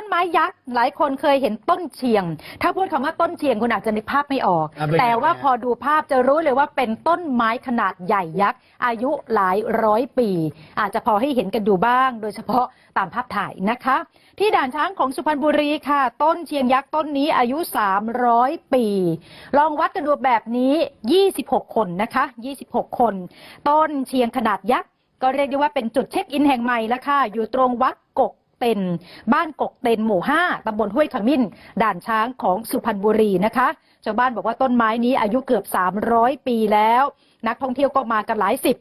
ต้นไม้ยักษ์หลายคนเคยเห็นต้นเชียง ถ้าพูดคำว่าต้นเชียงคุณอาจจะนึกภาพไม่ออก อะเป็นไง แต่ว่าฮะพอดูภาพจะรู้เลยว่าเป็นต้นไม้ขนาดใหญ่ยักษ์อายุหลายร้อยปี อาจจะพอให้เห็นกันดูบ้าง โดยเฉพาะตามภาพถ่ายนะคะ ที่ด่านช้างของสุพรรณบุรีค่ะ ต้นเชียงยักษ์ต้นนี้อายุ 300 ปี ลองวัดกันดูแบบนี้ 26 คนนะคะ 26 คน ต้นเชียงขนาดยักษ์ ก็เรียกได้ว่าเป็นจุดเช็คอินแห่งใหม่แล้วค่ะ อยู่ตรงวัดกก เต็นบ้านกกเต็นหมู่ 5ตำบลห้วยขมิ้น ด่านช้างของสุพรรณบุรีนะคะชาวบ้านบอกว่าต้นไม้นี้อายุเกือบ 300 ปีแล้ว นักท่องเที่ยวก็มากันหลายสิบ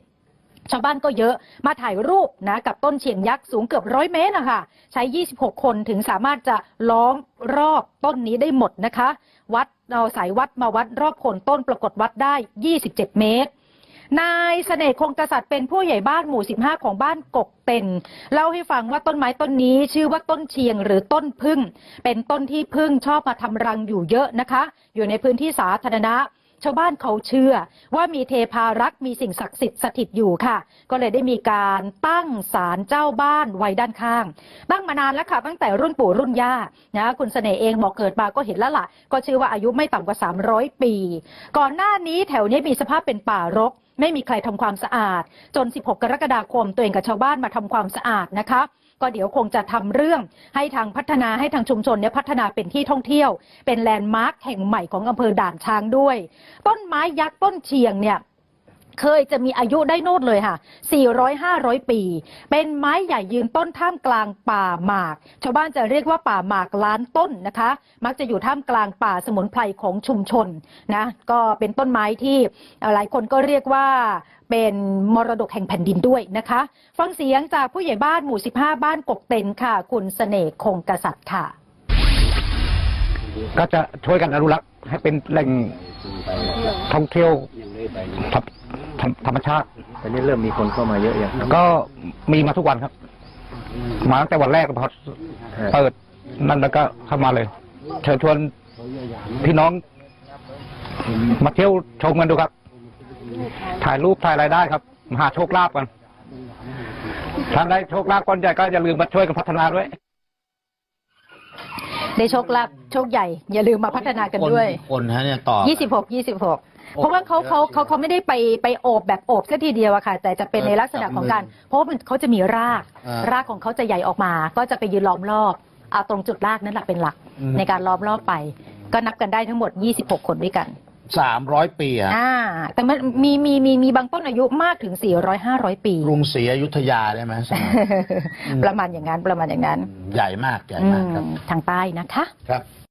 ชาวบ้านก็เยอะมาถ่ายรูปนะกับต้นเชียงยักษ์สูงเกือบร้อยเมตรนะคะใช้ 26 คนถึงสามารถจะล้อมรอบต้นนี้ได้หมดนะคะ วัดเอาสายวัดมาวัดรอบโคนต้นปรากฏวัดได้ 27 เมตร นายเสน่ห์คงกษัตริย์เป็นผู้ใหญ่บ้านหมู่ 15 ของบ้านกกเต็นเล่าให้ฟังว่าต้นไม้ต้นนี้ชื่อว่าต้นเชียงหรือต้นพึ่ง เป็นต้นที่พึ่งชอบมาทำรังอยู่เยอะนะคะ อยู่ในพื้นที่สาธารณะชาวบ้านเขาเชื่อว่ามีเทพารักษ์มีสิ่งศักดิ์สิทธิ์สถิตอยู่ค่ะ ก็เลยได้มีการตั้งศาลเจ้าบ้านไว้ด้านข้าง ตั้งมานานแล้วค่ะ ตั้งแต่รุ่นปู่รุ่นย่านะคุณเสน่ห์เองบอกเกิดมาก็เห็นแล้วล่ะ ก็ชื่อว่าอายุไม่ต่ำกว่า 300 ปี ก่อนหน้านี้แถวนี้มีสภาพเป็นป่ารก ไม่มีใครทำความสะอาด จน 16 กรกฎาคมตัวเองกับชาวบ้านมาทำความสะอาดนะคะก็เดี๋ยวคงจะทำเรื่องให้ทางพัฒนาให้ทางชุมชนเนี่ยพัฒนาเป็นที่ท่องเที่ยว เป็นแลนด์มาร์คแห่งใหม่ของอำเภอด่านช้างด้วย ต้นไม้ยักษ์ต้นเชียงเนี่ย เคยจะมีอายุได้โนดเลยค่ะ 400-500 ปี เป็นไม้ใหญ่ยืนต้นท่ามกลางป่าหมาก ชาวบ้านจะเรียกว่าป่าหมากล้านต้นนะคะ มักจะอยู่ท่ามกลางป่าสมุนไพรของชุมชนนะ ก็เป็นต้นไม้ที่หลายคนก็เรียกว่าเป็นมรดกแห่งแผ่นดินด้วยนะคะ ฟังเสียงจากผู้ใหญ่บ้านหมู่ 15 บ้านกกเต็นค่ะ คุณเสน่ห์คงกษัตริย์ค่ะ ก็จะช่วยกันอนุรักษ์ให้เป็นแหล่งท่องเที่ยว ธรรมธรรมธรรมชาติ ตอนนี้เริ่มมีคนเข้ามาเยอะยังครับก็มีมาทุกวันครับ มาตั้งแต่วันแรกพอเปิดนั่นแล้วก็เข้ามาเลย เชิญชวนพี่น้อง มาเที่ยวชมกันดูครับ ถ่ายรูปถ่ายอะไรได้ครับมาหาโชคลาภกันถ้าได้โชคลาภก้อนใหญ่ก็อย่าลืมมาช่วยกันพัฒนาด้วย ได้โชคลาภโชคใหญ่ อย่าลืมมาพัฒนากันด้วย คนฮะเนี่ยต่อยี่สิบหกยี่สิบหกเพราะว่าเขาเขาเขาเขาไม่ได้ไปไปโอบแบบโอบซะทีเดียวอะค่ะ แต่จะเป็นในลักษณะของการ เพราะว่ามันเขาจะมีราก อ่ารากของเขาจะใหญ่ออกมา ก็จะไปยืนล้อมรอบเอาตรงจุดรากนั่นแหละเป็นหลักอืมในการล้อมรอบไป ก็นับกันได้ทั้งหมด 26 คนด้วยกัน สามร้อยปีอะอ่า แต่มันมีมีมีมีบางต้นอายุมากถึง 400 500 ปี กรุงศรีอยุธยาได้ไหมสมัยอืมประมาณอย่างนั้นประมาณอย่างนั้น ใหญ่มากใหญ่อืมากมครับทางใต้นะคะ ครับ